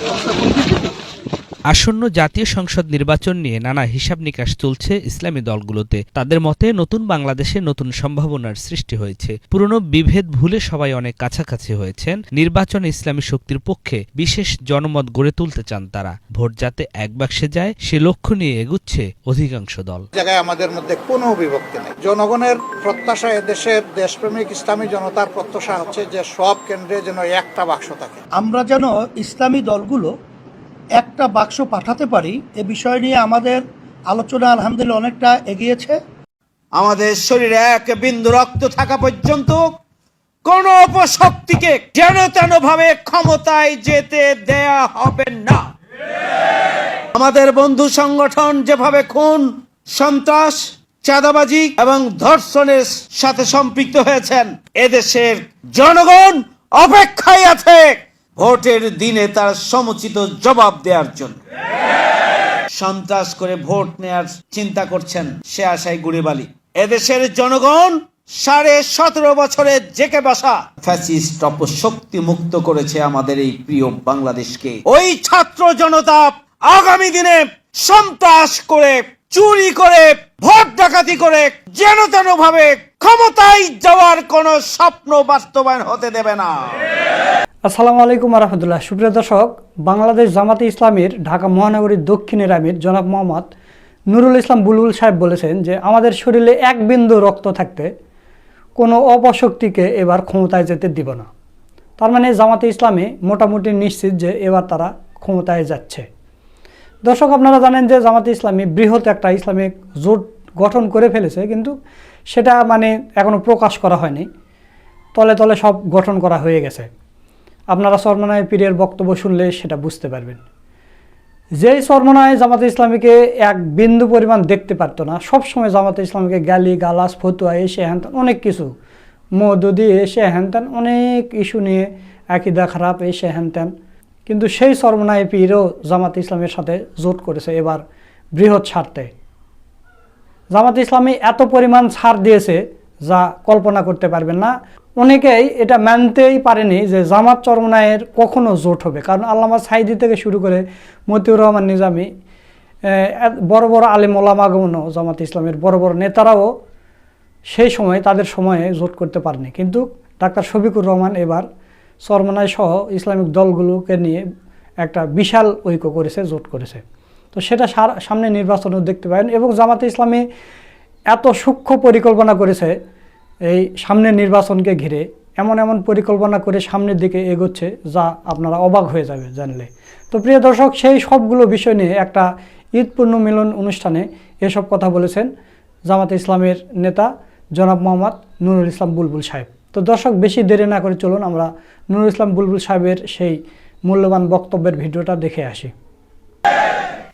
Thank you. আসন্ন জাতীয় সংসদ নির্বাচন নিয়ে নানা হিসাব নিকাশ চলছে ইসলামী দলগুলোতে। তাদের মতে নতুন বাংলাদেশে নতুন সম্ভাবনার সৃষ্টি হয়েছে। পুরনো বিভেদ ভুলে সবাই অনেক কাছাকাছি হয়েছেন। নির্বাচন ইসলামী শক্তির পক্ষে বিশেষ জনমত গড়ে তুলতে চান তারা। ভোট যাতে এক বাক্সে যায় সে লক্ষ্য নিয়ে এগুচ্ছে অধিকাংশ দল। জায়গায় আমাদের মধ্যে কোনো বিভক্তি নেই। জনগণের প্রত্যাশা এদেশের দেশপ্রেমিক ইসলামী জনতার প্রত্যাশা হচ্ছে যে সব কেন্দ্রে যেন একটা বাক্স থাকে। আমরা যেন ইসলামী দলগুলো একটা বাক্স পাঠাতে পারি? এ বিষয় নিয়ে আমাদের আলোচনা আলহামদুলিল্লাহ অনেকটা এগিয়েছে। আমাদের শরীরে এক বিন্দু রক্ত থাকা পর্যন্ত কোন অপশক্তিকে যেন তেন ভাবে ক্ষমতায় যেতে দেয়া হবে না। আমাদের বন্ধু সংগঠন যেভাবে খুন, সন্ত্রাস, চাঁদাবাজি এবং ধর্ষণের সাথে সম্পৃক্ত হয়েছেন, এদেশের জনগণ অপেক্ষায় আছে। ভোটের দিনে তার সমুচিত জবাব দেওয়ার জন্য। সন্ত্রাস করে ভোট নেয়ার চিন্তা করছেন সে আশায় গুড়ে বালি এদেশের জনগণ সাড়ে সতেরো বছরে জেকে বসা। ফ্যাসিস্ট অপশক্তি মুক্ত করেছে আমাদের এই প্রিয় বাংলাদেশকে। ওই ছাত্র জনতা আগামী দিনে সন্ত্রাস করে, চুরি করে, ভোট ডাকাতি করে যেন তেন ভাবে ক্ষমতায় যাওয়ার কোন স্বপ্ন বাস্তবায়ন হতে দেবে না। আসসালামু আলাইকুম রহমতুল্লাহ সুপ্রিয় দর্শক, বাংলাদেশ জামাতে ইসলামের ঢাকা মহানগরীর দক্ষিণের আমির জনাব মোহাম্মদ নুরুল ইসলাম বুলবুল সাহেব বলেছেন যে, আমাদের শরীরে এক বিন্দু রক্ত থাকতে কোনো অপশক্তিকে এবার ক্ষমতায় যেতে দিব না। তার মানে জামাতে ইসলামী মোটামুটি নিশ্চিত যে এবার তারা ক্ষমতায় যাচ্ছে। দর্শক, আপনারা জানেন যে জামাতে ইসলামী বৃহৎ একটা ইসলামিক জোট গঠন করে ফেলেছে, কিন্তু সেটা মানে এখনও প্রকাশ করা হয়নি। তলে তলে সব গঠন করা হয়ে গেছে। আপনারা সরমনায় পীরের বক্তব্য শুনলে সেটা বুঝতে পারবেন। যেই সরমনায় জামাতে ইসলামীকে এক বিন্দু পরিমাণ দেখতে পারতো না, সবসময় জামাতে ইসলামীকে গালি গালাস ফতুয়া, এসে হ্যান ত্যান অনেক কিছু। মদদি এসে হ্যান ত্যান অনেক ইস্যু নিয়ে একইদা খারাপ, এসে হ্যান ত্যান কিন্তু সেই সরমনায় পীরও জামাতে ইসলামের সাথে জোট করেছে এবার বৃহৎ স্বার্থে। জামাত ইসলামী এত পরিমাণ ছাড় দিয়েছে যা কল্পনা করতে পারবেন না। অনেকেই এটা মানতেই পারেনি যে জামাত চরমনায়ের কখনো জোট হবে। কারণ আল্লামা সাইদি থেকে শুরু করে মতিউর রহমান নিজামি বড় বড় আলিম ওলামাগমনও জামাত ইসলামের বড় বড় নেতারাও সেই সময় তাদের সময়ে জোট করতে পারেনি। কিন্তু ডাক্তার শফিকুর রহমান এবার চরমনায় সহ ইসলামিক দলগুলোকে নিয়ে একটা বিশাল ঐক্য করেছে, জোট করেছে। তো সেটা সামনে নির্বাচনেও দেখতে পারেন এবং জামাতে ইসলামী এত সূক্ষ্ম পরিকল্পনা করেছে এই সামনের নির্বাচনকে ঘিরে এমন এমন পরিকল্পনা করে সামনের দিকে এগোচ্ছে যা আপনারা অবাক হয়ে যাবে জানলে। তো প্রিয় দর্শক, সেই সবগুলো বিষয় নিয়ে একটা ঈদ পূর্ণ মিলন অনুষ্ঠানে এসব কথা বলেছেন জামাতে ইসলামের নেতা জনাব মোহাম্মদ নুরুল ইসলাম বুলবুল সাহেব। তো দর্শক, বেশি দেরি না করে চলুন, আমরা নুরুল ইসলাম বুলবুল সাহেবের সেই মূল্যবান বক্তব্যের ভিডিওটা দেখে আসি।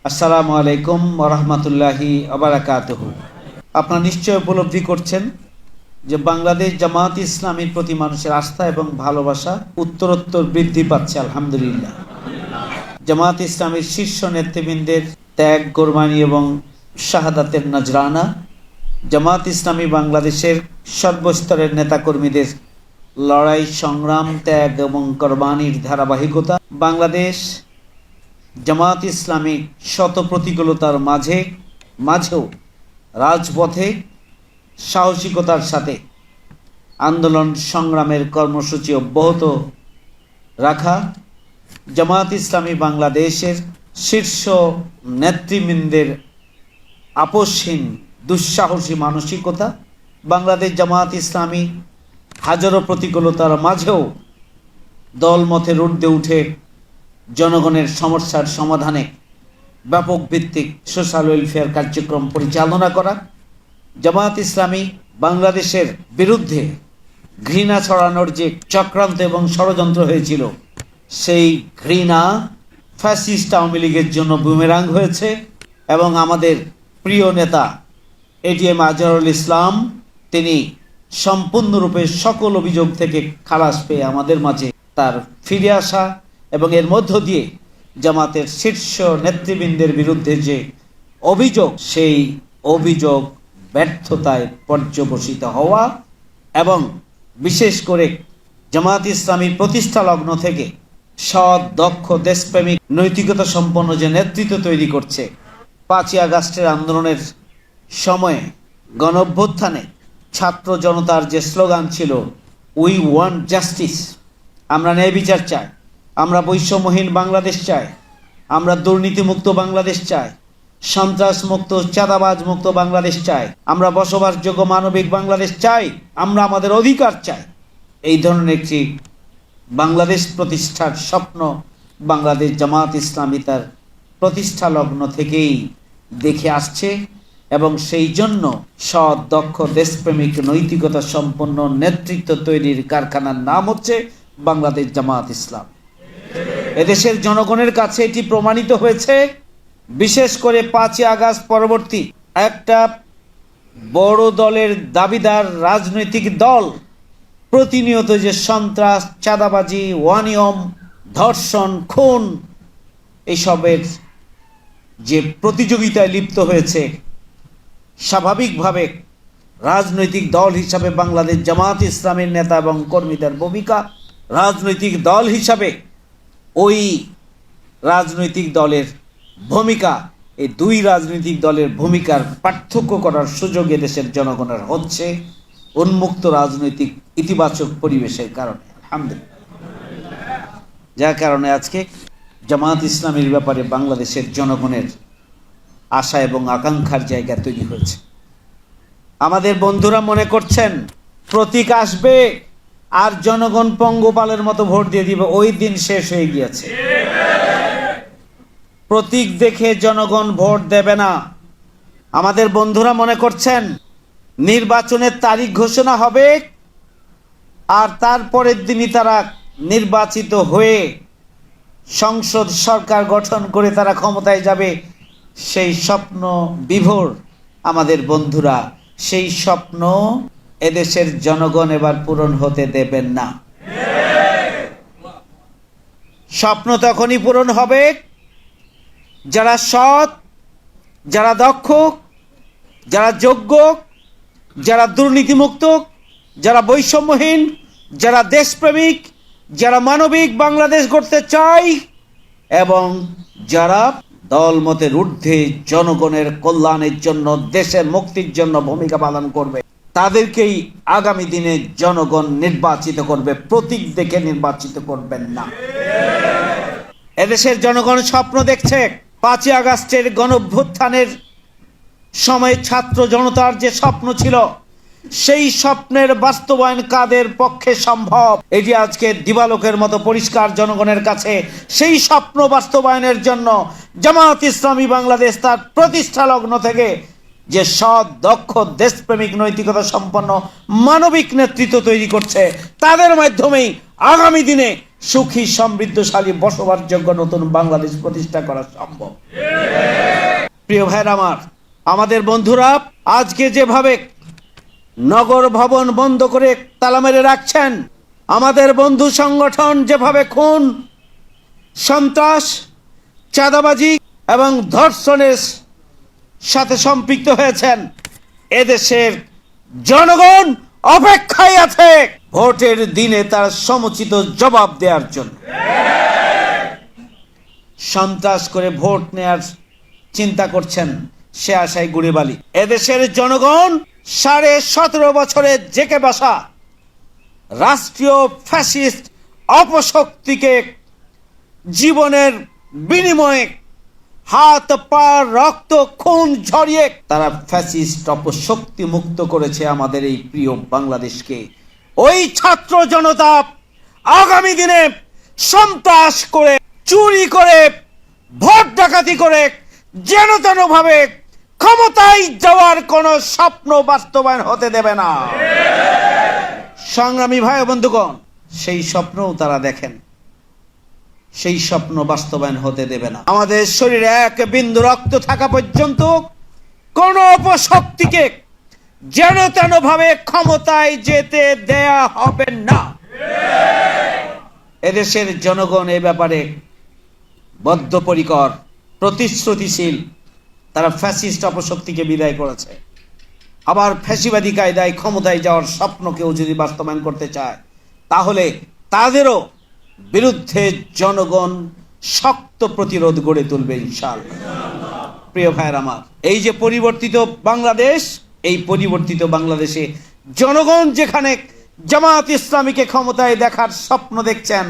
আসসালামু আলাইকুম ওরহমতুল্লাহি আপনারা নিশ্চয় উপলব্ধি করছেন যে বাংলাদেশ জামাত ইসলামীর প্রতি মানুষের আস্থা এবং ভালোবাসা উত্তরোত্তর বৃদ্ধি পাচ্ছে, আলহামদুলিল্লাহ। জামাত ইসলামের শীর্ষ নেতৃবৃন্দের ত্যাগ, কোরবানি এবং শাহাদাতের নজরানা জামাত ইসলামী বাংলাদেশের সর্বস্তরের নেতাকর্মীদের লড়াই, সংগ্রাম, ত্যাগ এবং কোরবানির ধারাবাহিকতা, বাংলাদেশ জামাত ইসলামী শত প্রতিকূলতার মাঝে, মাঝেও রাজপথে সাহসিকতার সাথে আন্দোলন সংগ্রামের কর্মসূচি অব্যাহত রাখা জামাত ইসলামী বাংলাদেশের শীর্ষ নেতৃবৃন্দের আপসহীন দুঃসাহসী মানসিকতা, বাংলাদেশ জামাত ইসলামী হাজারো প্রতিকূলতার মাঝেও দলমতের ঊর্ধ্বে উঠে জনগণের সমস্যার সমাধানে ব্যাপক ভিত্তিক সোশ্যাল ওয়েলফেয়ার কার্যক্রম পরিচালনা করা জামায়াত ইসলামী বাংলাদেশের বিরুদ্ধে ঘৃণা ছড়ানোর যে চক্রান্ত এবং ষড়যন্ত্র হয়েছিল, সেই ঘৃণা ফ্যাসিস্ট আওয়ামী লীগের জন্য বুমেরাং হয়েছে এবং আমাদের প্রিয় নেতা এটিএম আজহারুল ইসলাম, তিনি সম্পূর্ণরূপে সকল অভিযোগ থেকে খালাস পেয়ে আমাদের মাঝে তার ফিরে আসা এবং এর মধ্য দিয়ে জামাতের শীর্ষ নেতৃবৃন্দের বিরুদ্ধে যে অভিযোগ, সেই অভিযোগ ব্যর্থতায় পর্যবসিত হওয়া এবং বিশেষ করে জামাত ইসলামী প্রতিষ্ঠা লগ্ন থেকে সৎ, দক্ষ, দেশপ্রেমিক, নৈতিকতা সম্পন্ন যে নেতৃত্ব তৈরি করছে, পাঁচই আগস্টের আন্দোলনের সময়ে গণ অভ্যুত্থানে ছাত্র জনতার যে স্লোগান ছিল উই ওয়ান্ট জাস্টিস আমরা ন্যায় বিচার চাই, আমরা বৈষম্যহীন বাংলাদেশ চাই, আমরা দুর্নীতিমুক্ত বাংলাদেশ চাই সন্ত্রাস মুক্ত চাঁদাবাজ মুক্ত বাংলাদেশ চাই। আমরা বসবাসযোগ্য মানবিক বাংলাদেশ চাই। আমরা আমাদের অধিকার চাই। এই ধরনের একটি বাংলাদেশ প্রতিষ্ঠার স্বপ্ন বাংলাদেশ জামাত ইসলামী তার প্রতিষ্ঠা লগ্ন থেকেই দেখে আসছে এবং সেই জন্য সৎ, দক্ষ, দেশপ্রেমিক, নৈতিকতা সম্পন্ন নেতৃত্ব তৈরির কারখানার নাম হচ্ছে বাংলাদেশ জামাত ইসলাম। এদেশের জনগণের কাছে এটি প্রমাণিত হয়েছে। বিশেষ করে পাঁচই আগস্ট পরবর্তী একটা বড় দলের দাবিদার রাজনৈতিক দল প্রতিনিয়ত যে সন্ত্রাস, চাঁদাবাজি ওয়ানিয়ম ধর্ষণ, খুন এইসবের যে প্রতিযোগিতায় লিপ্ত হয়েছে, স্বাভাবিকভাবে রাজনৈতিক দল হিসাবে বাংলাদেশ জামাত ইসলামের নেতা এবং কর্মীদের ভূমিকা, রাজনৈতিক দল হিসাবে ওই রাজনৈতিক দলের ভূমিকা, এই দুই রাজনৈতিক দলের ভূমিকার পার্থক্য করার সুযোগ এদেশের জনগণের হচ্ছে উন্মুক্ত রাজনৈতিক ইতিবাচক পরিবেশের কারণে। আলহামদুলিল্লাহ। যার কারণে আজকে জামাত ইসলামের ব্যাপারে বাংলাদেশের জনগণের আশা এবং আকাঙ্ক্ষার জায়গা তৈরি হয়েছে। আমাদের বন্ধুরা মনে করছেন, প্রতীক আসবে আর জনগণ পঙ্গপালের মতো ভোট দিয়ে দিবে, ওই দিন শেষ হয়ে গিয়েছে। প্রতীক দেখে জনগণ ভোট দেবে না। আমাদের বন্ধুরা মনে করছেন, নির্বাচনের তারিখ ঘোষণা হবে আর তারপরের দিনই তারা নির্বাচিত হয়ে সংসদ সরকার গঠন করে তারা ক্ষমতায় যাবে। সেই স্বপ্ন বিভোর আমাদের বন্ধুরা, সেই স্বপ্ন এদেশের জনগণ এবার পূরণ হতে দেবেন না। স্বপ্ন তখনই পূরণ হবে যারা সৎ, যারা দক্ষ, যারা যোগ্য, যারা দুর্নীতিমুক্ত, যারা বৈষম্যহীন, যারা দেশপ্রেমিক, যারা মানবিক বাংলাদেশ গড়তে চায়, এবং যারা দলমতের ঊর্ধ্বে জনগণের কল্যাণের জন্য দেশের মুক্তির জন্য ভূমিকা পালন করবে, তাদেরকেই আগামী দিনে জনগণ নির্বাচিত করবে, প্রতীক দেখে নির্বাচিত করবেন না। এদেশের জনগণ স্বপ্ন দেখছে। পাঁচই আগস্টের গণভ্যুত্থানের সময় ছাত্র জনতার যে স্বপ্ন ছিল, সেই স্বপ্নের বাস্তবায়ন কাদের পক্ষে সম্ভব? এটি আজকে দিবালোকের মতো পরিষ্কার জনগণের কাছে সেই স্বপ্ন বাস্তবায়নের জন্য জামাত ইসলামী বাংলাদেশ তার প্রতিষ্ঠা লগ্ন থেকে যে সৎ, দক্ষ, দেশপ্রেমিক, নৈতিকতা সম্পন্ন মানবিক নেতৃত্ব তৈরি করছে, তাদের মাধ্যমেই আগামী দিনে সুখী, সমৃদ্ধশালী, বসবাসযোগ্য নতুন বাংলাদেশ প্রতিষ্ঠা করা সম্ভব। প্রিয় ভাইরা আমার, আমাদের বন্ধুরা আজকে যেভাবে নগর ভবন বন্ধ করে তালা মেরে রাখছেন, আমাদের বন্ধু সংগঠন যেভাবে খুন, সন্ত্রাস, চাঁদাবাজি এবং ধর্ষণের সাথে সম্পৃক্ত হয়েছেন, এদেশের জনগণ অপেক্ষায় আছে। ভোটের দিনে তার সমুচিত জবাব দেওয়ার জন্য। সন্ত্রাস করে ভোট নেয়ার চিন্তা করছেন সে আশায় গুড়ে বালি এদেশের জনগণ সাড়ে সতেরো বছরে জেকে বাসা রাষ্ট্রীয় ফ্যাসিস্ট অপশক্তিকে জীবনের বিনিময়ে হাত, পা, রক্ত, খুন ঝরিয়ে তারা ফ্যাসিস্ট অপশক্তি মুক্ত করেছে আমাদের এই প্রিয় বাংলাদেশকে। ওই ছাত্র জনতা আগামী দিনে সন্ত্রাস করে, চুরি করে, ভোট ডাকাতি করে যেন তেন ভাবে ক্ষমতায় যাওয়ার কোন স্বপ্ন বাস্তবায়ন হতে দেবে না। সংগ্রামী ভাই বন্ধুগণ, সেই স্বপ্নও তারা দেখেন। সেই স্বপ্ন বাস্তবায়ন হতে দেবে না। আমাদের শরীরে এক বিন্দু রক্ত থাকা পর্যন্ত কোন অপশক্তিকে যেন তেন ভাবে ক্ষমতায় যেতে দেয়া হবে না। এদেশের জনগণ এ ব্যাপারে বদ্ধপরিকর, প্রতিশ্রুতিশীল, তারা ফ্যাসিস্ট অপশক্তিকে বিদায় করেছে। আবার ফ্যাসিবাদী কায়দায় ক্ষমতায় যাওয়ার স্বপ্ন কেউ যদি বাস্তবায়ন করতে চায়, তাহলে তাদেরও বিরুদ্ধে জনগণ শক্ত প্রতিরোধ গড়ে তুলবে ইনশাল প্রিয় ভাইয়ের আমার, এই যে পরিবর্তিত বাংলাদেশ এই পরিবর্তিত বাংলাদেশে জনগণ যেখানে জামাত ইসলামীকে ক্ষমতায় দেখার স্বপ্ন দেখছেন,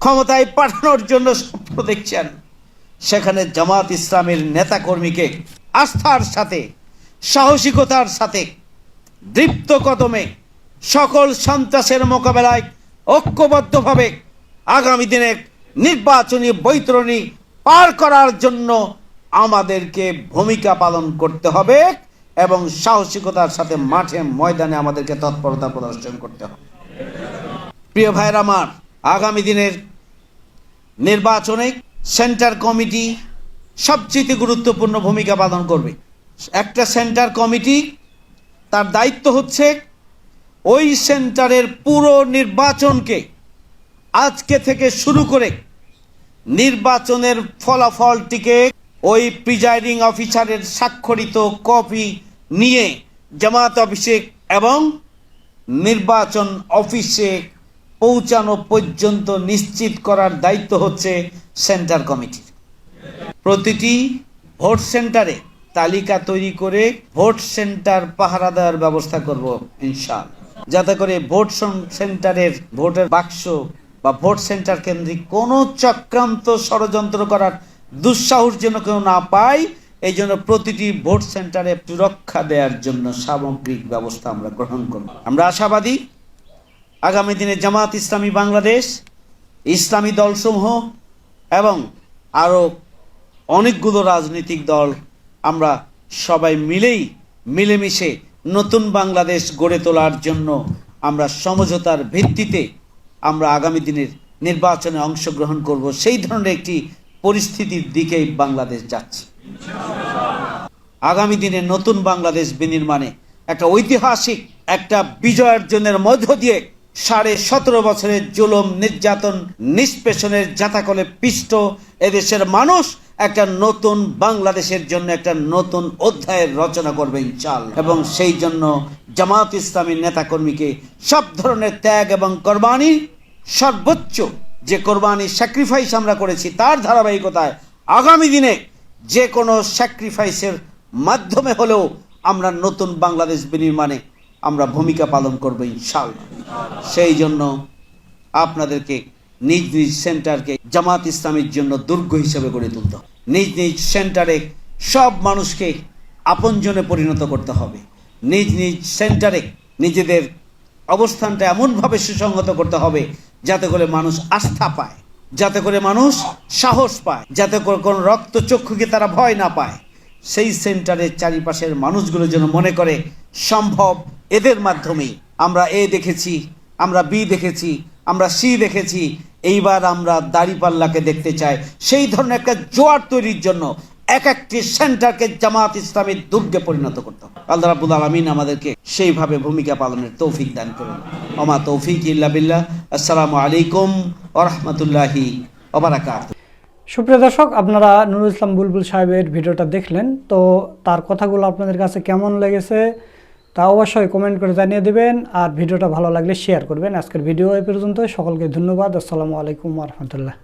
ক্ষমতায় পাঠানোর জন্য স্বপ্ন দেখছেন, সেখানে জামাত ইসলামের নেতাকর্মীকে আস্থার সাথে, সাহসিকতার সাথে, দৃপ্ত কদমে সকল সন্ত্রাসের মোকাবেলায় ঐক্যবদ্ধভাবে আগামী দিনের নির্বাচনী বৈতরণী পার করার জন্য আমাদেরকে ভূমিকা পালন করতে হবে। এবং সাহসিকতার সাথে মাঠে ময়দানে আমাদেরকে তৎপরতা প্রদর্শন করতে হবে। প্রিয় ভাইয়ের আমার, আগামী দিনের নির্বাচনে সেন্টার কমিটি সবচেয়ে গুরুত্বপূর্ণ ভূমিকা পালন করবে। একটা সেন্টার কমিটি তার দায়িত্ব হচ্ছে ওই সেন্টারের পুরো নির্বাচনকে আজকে থেকে শুরু করে নির্বাচনের ফলাফলটিকে ওই প্রিজাইডিং অফিসারের স্বাক্ষরিত কপি নিয়ে জামাত অফিসে এবং নির্বাচন অফিসে পৌঁছানো পর্যন্ত নিশ্চিত করার দায়িত্ব হচ্ছে সেন্টার কমিটির প্রতিটি ভোট সেন্টারে তালিকা তৈরি করে ভোট সেন্টার পাহারা দেওয়ার ব্যবস্থা করব ইনশাল যাতে করে ভোট সেন্টারের ভোটের বাক্স বা ভোট সেন্টার কেন্দ্রিক কোনো চক্রান্ত ষড়যন্ত্র করার দুঃসাহস যেন কেউ না পায় এই জন্য প্রতিটি ভোট সেন্টারে সুরক্ষা দেওয়ার জন্য সামগ্রিক ব্যবস্থা আমরা গ্রহণ করব। আমরা আশাবাদী, আগামী দিনে জামাত ইসলামী বাংলাদেশ, ইসলামী দলসমূহ এবং আরও অনেকগুলো রাজনৈতিক দল আমরা সবাই মিলেই মিলেমিশে নতুন বাংলাদেশ গড়ে তোলার জন্য আমরা সমঝোতার ভিত্তিতে আমরা আগামী দিনের নির্বাচনে অংশগ্রহণ করব। সেই ধরনের একটি পরিস্থিতির দিকেই বাংলাদেশ যাচ্ছে। আগামী দিনে নতুন বাংলাদেশ বিনির্মাণে একটা ঐতিহাসিক, একটা বিজয় অর্জনের মধ্য দিয়ে সাড়ে সতেরো বছরের জুলুম, নির্যাতন, নিষ্পেষণের জাতাকলে পিষ্ট এদেশের মানুষ একটা নতুন বাংলাদেশের জন্য একটা নতুন অধ্যায়ের রচনা করবে ইনশাল এবং সেই জন্য জামাত ইসলামী নেতাকর্মীকে সব ধরনের ত্যাগ এবং কোরবানি সর্বোচ্চ যে কোরবানি স্যাক্রিফাইস আমরা করেছি, তার ধারাবাহিকতায় আগামী দিনে যে কোনো স্যাক্রিফাইসের মাধ্যমে হলেও আমরা নতুন বাংলাদেশ বিনির্মাণে আমরা ভূমিকা পালন করব ইনশাল্লাহ সেই জন্য আপনাদেরকে নিজ নিজ সেন্টারকে জামাত ইসলামের জন্য দুর্গ হিসেবে গড়ে তুলতে হবে। নিজ নিজ সেন্টারে সব মানুষকে আপনজনে পরিণত করতে হবে। নিজ নিজ সেন্টারে নিজেদের অবস্থানটা এমনভাবে সুসংহত করতে হবে যাতে করে মানুষ আস্থা পায়, যাতে করে মানুষ সাহস পায়, যাতে করে কোনো রক্তচক্ষুকে তারা ভয় না পায়। সেই সেন্টারের চারিপাশের মানুষগুলো যেন মনে করে, সম্ভব এদের মাধ্যমেই আমরা এ দেখেছি, আমরা বি দেখেছি, আমরা সি দেখেছি, এইবার আমরা দাড়িপাল্লাকে দেখতে চাই। সেই ধরনের একটা জোয়ার তৈরির জন্য এক একটি সেন্টারকে জামাত ইসলামের দুর্গে পরিণত করতে হবে। আল্লাহ রাবুল আলমিন আমাদেরকে সেইভাবে ভূমিকা পালনের তৌফিক দান করুন। ওমা তৌফিক ইল্লা বিল্লাহ। আসসালামু আলাইকুম ওরহমতুল্লাহি সুপ্রিয় দর্শক, আপনারা নুরুল ইসলাম বুলবুল সাহেবের ভিডিওটা দেখলেন। তো তার কথাগুলো আপনাদের কাছে কেমন লেগেছে তা অবশ্যই কমেন্ট করে জানিয়ে দেবেন। আর ভিডিওটা ভালো লাগলে শেয়ার করবেন। আজকের ভিডিও এ পর্যন্ত সকলকে ধন্যবাদ। আসসালামু আলাইকুম রহমতুল্লাহ।